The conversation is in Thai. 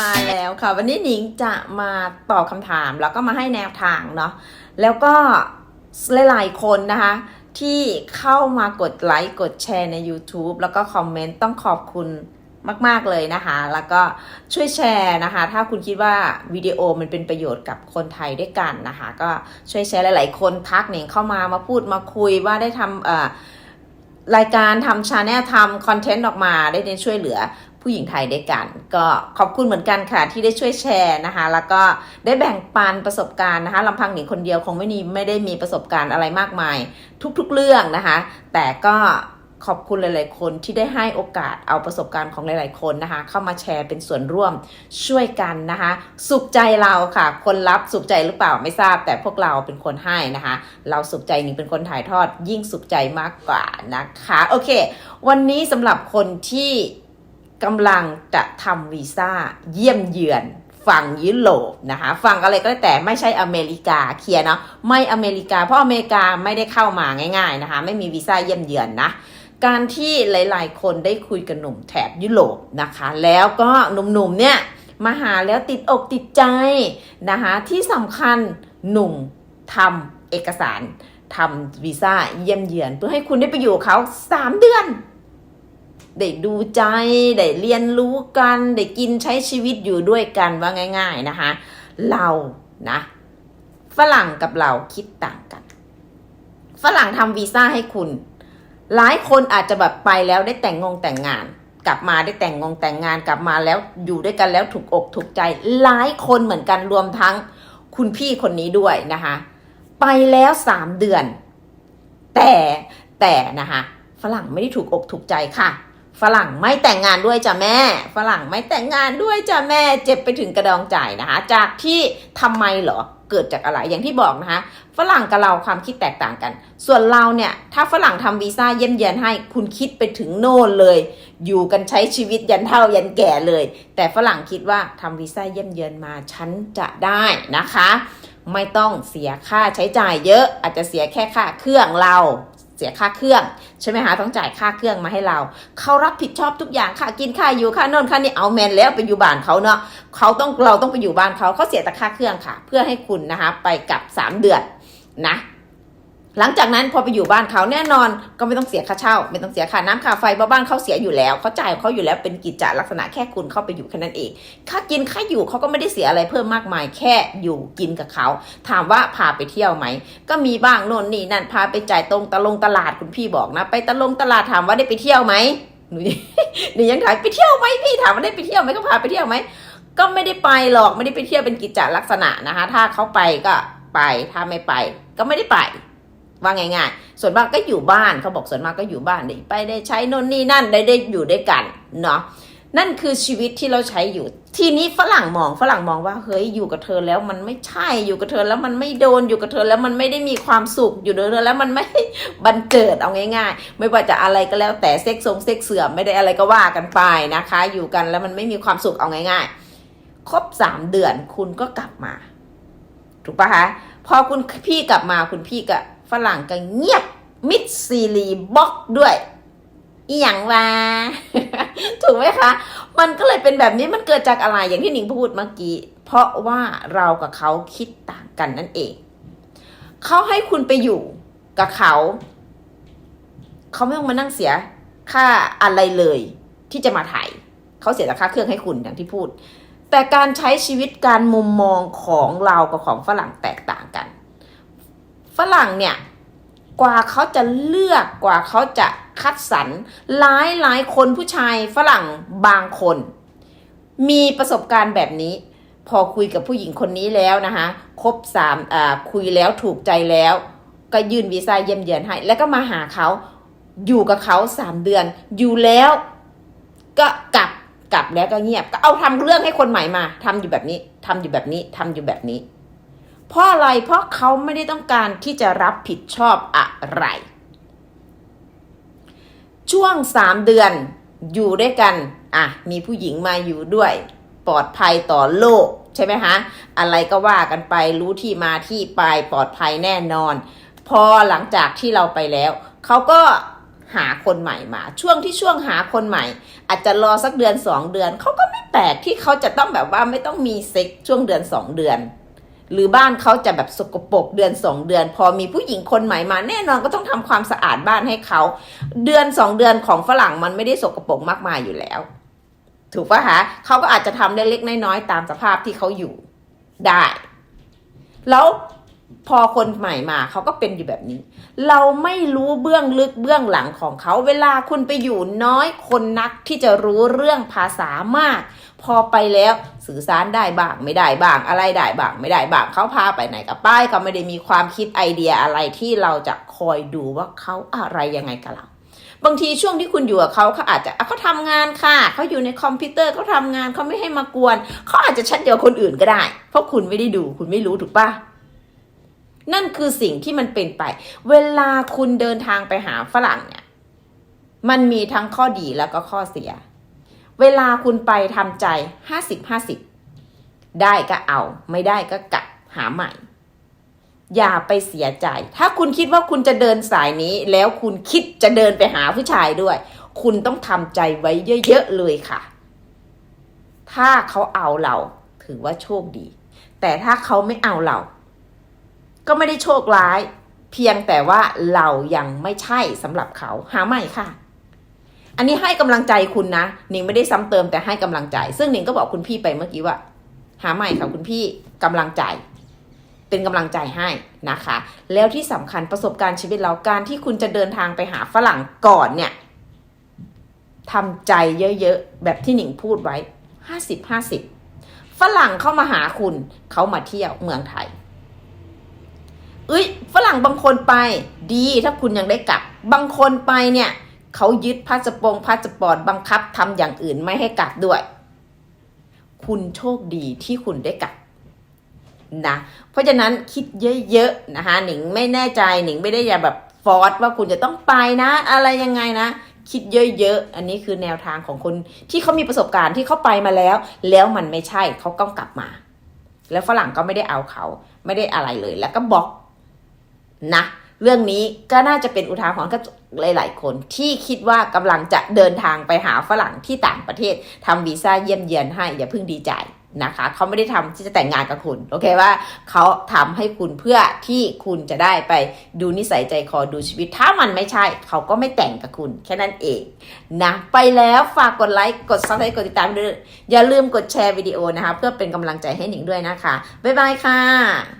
มาแล้วค่ะ วันนี้หนิงจะมาตอบคำถามแล้วก็มาให้แนวทางเนาะแล้วก็หลายๆคนนะคะ ที่เข้ามากดไลค์กดแชร์ใน YouTube แล้วก็คอมเมนต์ต้องขอบคุณมาก ๆ เลยนะคะ แล้วก็ช่วยแชร์นะคะ ถ้าคุณคิดว่าวิดีโอมันเป็นประโยชน์กับคนไทยด้วยกันนะคะ ก็ช่วยแชร์หลาย ๆ คนทักหนิงเข้ามามาพูดมาคุยว่าได้ทำเอ่อ รายการทำชาแนลทำคอนเทนต์ออกมาได้ในช่วยเหลือผู้หญิงไทยด้วยกัน ก็ขอบคุณเหมือนกันค่ะที่ได้ช่วยแชร์นะคะ แล้วก็ได้แบ่งปันประสบการณ์นะคะลำพังหนิงคนเดียวคงไม่มีไม่ได้มีประสบการณ์อะไรมากมาย ทุกๆเรื่องนะคะ แต่ก็ ขอบคุณหลาย ๆ คนที่ได้ให้โอกาสเอาประสบการณ์ของหลาย ๆ คนนะคะ เข้ามาแชร์เป็นส่วนร่วมช่วยกันนะคะ สุขใจเราค่ะ คนรับสุขใจหรือเปล่าไม่ทราบ แต่พวกเราเป็นคนให้นะคะ เราสุขใจหนิงเป็นคนถ่ายทอด ยิ่งสุขใจมากกว่านะคะ โอเค วันนี้สำหรับคนที่กำลังจะทำวีซ่าเยี่ยมเยือนฝั่งยุโรปนะคะฝั่งอะไรก็แล้วแต่ไม่ใช่อเมริกาเคลียร์เนาะไม่อเมริกาเพราะอเมริกาไม่ได้เข้ามาง่าย ๆนะคะ ไม่มีวีซ่าเยี่ยมเยือนนะ การที่หลาย ๆ คนได้คุยกับหนุ่มแถบยุโรปนะคะ แล้วก็หนุ่ม ๆ เนี่ยมาหาแล้วติดอกติดใจนะคะที่สำคัญหนุ่มทำเอกสารทำวีซ่าเยี่ยมเยือน เพื่อให้คุณได้ไปอยู่เขา3เดือน ได้ดูใจ ได้เรียนรู้กัน ได้กินใช้ชีวิตอยู่ด้วยกันว่าง่าย ๆนะคะ เรานะฝรั่งกับเราคิดต่างกัน ฝรั่งทำวีซ่าให้คุณ หลายคนอาจจะแบบไปแล้วได้แต่งงงแต่งงาน กลับมาได้แต่งงงแต่งงานกลับมาแล้วอยู่ด้วยกันแล้วถูกอกถูกใจ หลายคนเหมือนกันรวมทั้งคุณพี่คนนี้ด้วยนะคะ ไปแล้วสามเดือน แต่แต่นะคะฝรั่งไม่ได้ถูกอกถูกใจค่ะ ฝรั่งไม่แต่งงานด้วยจ้ะแม่ ฝรั่งไม่แต่งงานด้วยจ้ะแม่ เจ็บไปถึงกระดองจ่ายนะคะ จากที่ทำไมเหรอ เกิดจากอะไรอย่างที่บอกนะคะ ฝรั่งกับเราความคิดแตกต่างกัน ส่วนเราเนี่ย ถ้าฝรั่งทำวีซ่าเยี่ยมเยียนให้คุณคิดไปถึงโน่นเลย อยู่กันใช้ชีวิตยันเท่ายันแก่เลย แต่ฝรั่งคิดว่าทำวีซ่าเยี่ยมเยียนมาฉันจะได้นะคะ ไม่ต้องเสียค่าใช้จ่ายเยอะอาจจะเสียแค่ค่าเครื่องเรา เสียค่าเครื่องใช่ไหมคะต้องจ่ายค่าเครื่องมาให้เรา เขารับผิดชอบทุกอย่างค่ากินค่าอยู่ค่านอนค่านี่เอาแมนแล้วไปอยู่บ้านเขาเนาะเขาต้องเราต้องไปอยู่บ้านเขาเขาเสียแต่ค่าเครื่องค่ะ เพื่อให้คุณนะคะไปกับ 3 เดือนนะ หลังจากนั้นพอไปอยู่บ้านเขาแน่นอนก็ไม่ต้องเสียค่าเช่า ไม่ต้องเสียค่าน้ำค่าไฟเพราะบ้านเขาเสียอยู่แล้วเขาจ่ายเขาอยู่แล้วเป็นกิจจลักษณะแค่คุณเข้าไปอยู่แค่นั้นเองค่ากินค่าอยู่เขาก็ไม่ได้เสียอะไรเพิ่มมากมายแค่อยู่กินกับเขา ถามว่าพาไปเที่ยวไหม ก็มีบ้างโน่นนี่นั่นพาไปจ่ายตรงตะลงตลาดคุณพี่บอกนะ ไปตะลงตลาดถามว่าได้ไปเที่ยวไหมหนูหนูยังถามไปเที่ยวไหมพี่ถามว่าได้ไปเที่ยวไหมก็พาไปเที่ยวไหมก็ไม่ได้ไปหรอกไม่ได้ไปเที่ยวเป็นกิจจลักษณะนะคะ ถ้าเขาไปก็ไปถ้าไม่ไปก็ไม่ได้ไป ว่าง่ายๆ ส่วนมากก็อยู่บ้านเขาบอกส่วนมากก็อยู่บ้านได้ไปได้ใช้นนนี่นั่นได้ได้อยู่ด้วยกันเนาะนั่นคือชีวิตที่เราใช้อยู่ ทีนี้ฝรั่งมองฝรั่งมองว่าเฮ้ยอยู่กับเธอแล้วมันไม่ใช่อยู่กับเธอแล้วมันไม่โดนอยู่กับเธอแล้วมันไม่ได้มีความสุขอยู่กับเธอแล้วมันไม่บันเจิดเอาง่าย ๆ ไม่ว่าจะอะไรก็แล้วแต่เซ็กซ์ทรงเซ็กเสื่อมไม่ได้อะไรก็ว่ากันไปนะคะ อยู่กันแล้วมันไม่มีความสุขเอาง่าย ๆ ครบสามเดือนคุณก็กลับมา ถูกปะคะพอคุณพี่กลับมาคุณพี่ก็ ฝรั่งก็เงียบมิดซีรีบล็อกด้วยอีหยังวะถูกไหมคะ มันก็เลยเป็นแบบนี้มันเกิดจากอะไรอย่างที่หนิงพูดเมื่อกี้ เพราะว่าเรากับเขาคิดต่างกันนั่นเอง เขาให้คุณไปอยู่กับเขา เขาไม่ต้องมานั่งเสียค่าอะไรเลย ที่จะมาถ่ายเขาเสียแต่ค่าเครื่องให้คุณอย่างที่พูด แต่การใช้ชีวิตการมุมมองของเรากับของฝรั่งแตกต่างกัน ฝรั่งเนี่ยกว่าเขาจะเลือกกว่าเขาจะคัดสรรหลายหลายคนผู้ชายฝรั่งบางคน มีประสบการณ์แบบนี้ พอคุยกับผู้หญิงคนนี้แล้วนะคะครบสามอ่าคุยแล้วถูกใจแล้ว ก็ยื่นวีซ่าเยี่ยมเยือนให้ แล้วก็มาหาเขาอยู่กับเขาสามเดือน อยู่แล้ว ก็กลับกลับแล้วก็เงียบ ก็เอาทำเรื่องให้คนใหม่มาทำอยู่แบบนี้ทำอยู่แบบนี้ทำอยู่แบบนี้ เพราะอะไรเพราะเขาไม่ได้ต้องการที่จะรับผิดชอบอะไร ช่วงสามเดือนอยู่ด้วยกันอะมีผู้หญิงมาอยู่ด้วยปลอดภัยต่อโลกใช่ไหมคะอะไรก็ว่ากันไปรู้ที่มาที่ไปปลอดภัยแน่นอน พอหลังจากที่เราไปแล้วเขาก็หาคนใหม่มา ช่วงที่ช่วงหาคนใหม่ อาจจะรอสักเดือนสองเดือนเขาก็ไม่แปลกที่เขาจะต้องแบบว่าไม่ต้องมีเซ็กช่วงเดือนสองเดือน หรือบ้านเขาจะแบบสกปรกเดือนสองเดือน พอมีผู้หญิงคนใหม่มาแน่นอนก็ต้องทำความสะอาดบ้านให้เขาเดือนสองเดือนของฝรั่งมันไม่ได้สกปรกมากมายอยู่แล้ว ถูกปะคะเขาก็อาจจะทำได้เล็กน้อยๆตามสภาพที่เขาอยู่ได้ แล้ว พอคนใหม่มาเขาก็เป็นอยู่แบบนี้ เราไม่รู้เบื้องลึกเบื้องหลังของเขา เวลาคุณไปอยู่น้อยคนนักที่จะรู้เรื่องภาษามาก พอไปแล้วสื่อสารได้บ้างไม่ได้บ้าง อะไรได้บ้างไม่ได้บ้างเขาพาไปไหนกับป้ายเขาไม่ได้มีความคิดไอเดียอะไรที่เราจะคอยดูว่าเขาอะไรยังไงกับเราบางทีช่วงที่คุณอยู่กับเขาเขาอาจจะเขาทำงานค่ะเขาอยู่ในคอมพิวเตอร์เขาทำงานเขาไม่ให้มากวนเขาอาจจะชัดเดียวคนอื่นก็ได้ เพราะคุณไม่ได้ดูคุณไม่รู้ถูกปะ นั่นคือสิ่งที่มันเป็นไป เวลาคุณเดินทางไปหาฝรั่งเนี่ย มันมีทั้งข้อดีแล้วก็ข้อเสีย เวลาคุณไปทำใจห้าสิบห้าสิบได้ก็เอา ไม่ได้ก็กลับหาใหม่ อย่าไปเสียใจ ถ้าคุณคิดว่าคุณจะเดินสายนี้ แล้วคุณคิดจะเดินไปหาผู้ชายด้วย คุณต้องทำใจไว้เยอะๆเลยค่ะ ถ้าเขาเอาเราถือว่าโชคดี แต่ถ้าเขาไม่เอาเรา ก็ไม่ได้โชคร้าย เพียงแต่ว่าเรายังไม่ใช่สำหรับเขาหาใหม่ค่ะ อันนี้ให้กำลังใจคุณนะหนิงไม่ได้ซ้ำเติมแต่ให้กำลังใจ ซึ่งหนิงก็บอกคุณพี่ไปเมื่อกี้ว่า หาใหม่ค่ะคุณพี่กำลังใจ เป็นกำลังใจให้นะคะ แล้วที่สำคัญประสบการณ์ชีวิตเราการที่คุณจะเดินทางไปหาฝรั่งก่อนเนี่ยทำใจเยอะๆ แบบที่หนิงพูดไว้ห้าสิบห้าสิบฝรั่งเข้ามาหาคุณ เขามาเที่ยวเมืองไทย เอ้ยฝรั่งบางคนไปดีถ้าคุณยังได้กลับ บางคนไปเนี่ยเขายึดพาสปงพาสปอร์ตบังคับทำอย่างอื่นไม่ให้กลับด้วย คุณโชคดีที่คุณได้กลับนะเพราะฉะนั้นคิดเยอะๆนะคะหนิงไม่แน่ใจหนิงไม่ได้อย่าแบบฟอร์สว่าคุณจะต้องไปนะ อะไรยังไงนะ คิดเยอะๆอันนี้คือแนวทางของคนที่เขามีประสบการณ์ที่เขาไปมาแล้ว แล้วมันไม่ใช่เขาต้องกลับมา แล้วฝรั่งก็ไม่ได้เอาเขาไม่ได้อะไรเลย แล้วก็บอก นะเรื่องนี้ก็น่าจะเป็นอุทาหรณ์กับหลาย ๆ คนที่คิดว่ากำลังจะเดินทางไปหาฝรั่งที่ต่างประเทศทำวีซ่าเยี่ยมเยียนให้อย่าเพิ่งดีใจนะคะเขาไม่ได้ทำที่จะแต่งงานกับคุณโอเคว่าเขาทำให้คุณเพื่อที่คุณจะได้ไปดูนิสัยใจคอดูชีวิต ถ้ามันไม่ใช่ เขาก็ไม่แต่งกับคุณ แค่นั้นเองนะไปแล้วฝากกดไลค์กดซับสไครต์กดติดตามด้วยอย่าลืมกดแชร์วิดีโอนะคะ เพื่อเป็นกำลังใจให้หนิงด้วยนะคะ บ๊ายบายค่ะ